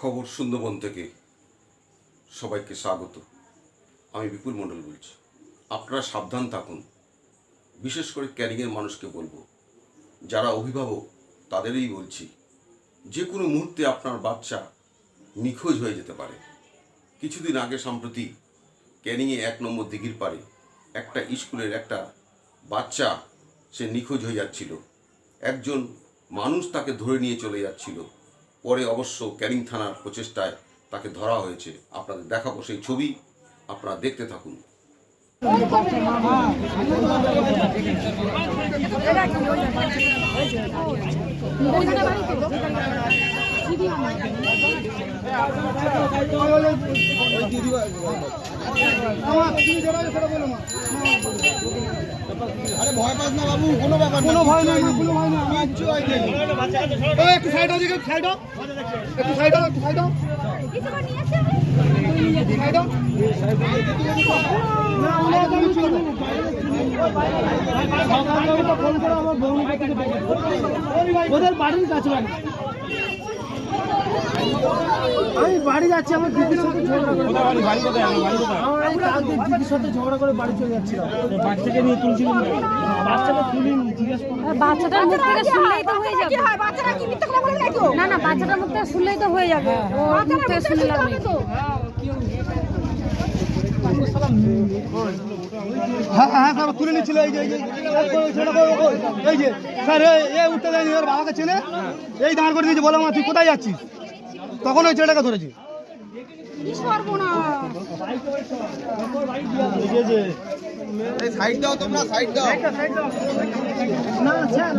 খবর সুন্দরবন থেকে সবাইকে স্বাগত। আমি বিপুল মণ্ডল বলছি। আপনারা সাবধান থাকুন। বিশেষ করে ক্যারিংয়ের মানুষকে বলব। যারা অভিভাবক, তাদেরই বলছি, যে কোনো মুহূর্তে আপনার বাচ্চা নিখোঁজ হয়ে যেতে পারে। কিছুদিন আগে সম্প্রতি ক্যানিংয়ে এক নম্বর দিঘির পারে একটা স্কুলের একটা বাচ্চা সে নিখোঁজ হয়ে যাচ্ছিল। একজন মানুষ তাকে ধরে নিয়ে চলে যাচ্ছিল। পরে অবশ্য ক্যানিং থানার প্রচেষ্টায় তাকে ধরা হয়েছে। আপনাদের দেখাবো সেই ছবি। আপনারা দেখতে থাকুন। আরে ভয় পাস না বাবু কোনো ব্যাপার কোনো ভয় নাই কোনো ভয় না কিচ্ছু হয়নি এই একটু সাইড হও দিকে সাইড হও একটু সাইড হও একটু সাইড হও না না ওদের বাড়ির কাছে বাড়ি আমি বাড়ি যাচ্ছি আমার দিদির সাথে ঝগড়া করে। বাড়ি? বাড়ি কোথায়? আমার এই কালকে দিদির সাথে ঝগড়া করে বাড়ি চলে যাচ্ছিলাম। বাচ্চাকে নিয়ে তুলছিলাম তুলিনি জিজ্ঞেস বাচ্চাটার মুখ থেকে শুনলেই তো হয়ে যাবে। কি কি মিথ্যা কথা বলে নাকি? না না বাচ্চাটার মুখ থেকে শুনলেই তো হয়ে যাবে। ও মুখ থেকে নেই হ্যাঁ হ্যাঁ স্যার তুলে নিচ্ছিল এই যে এই যে স্যার এ এ উঠতে দেয়নি ওর বাবাকে চেনে। এই দাঁড় করে দিয়েছে বলো মা তুই কোথায় যাচ্ছিস? তখন ওই ছেলেটাকে ধরেছি। কি সর্বনাশ। সাইড দাও তোমরা সাইড না স্যার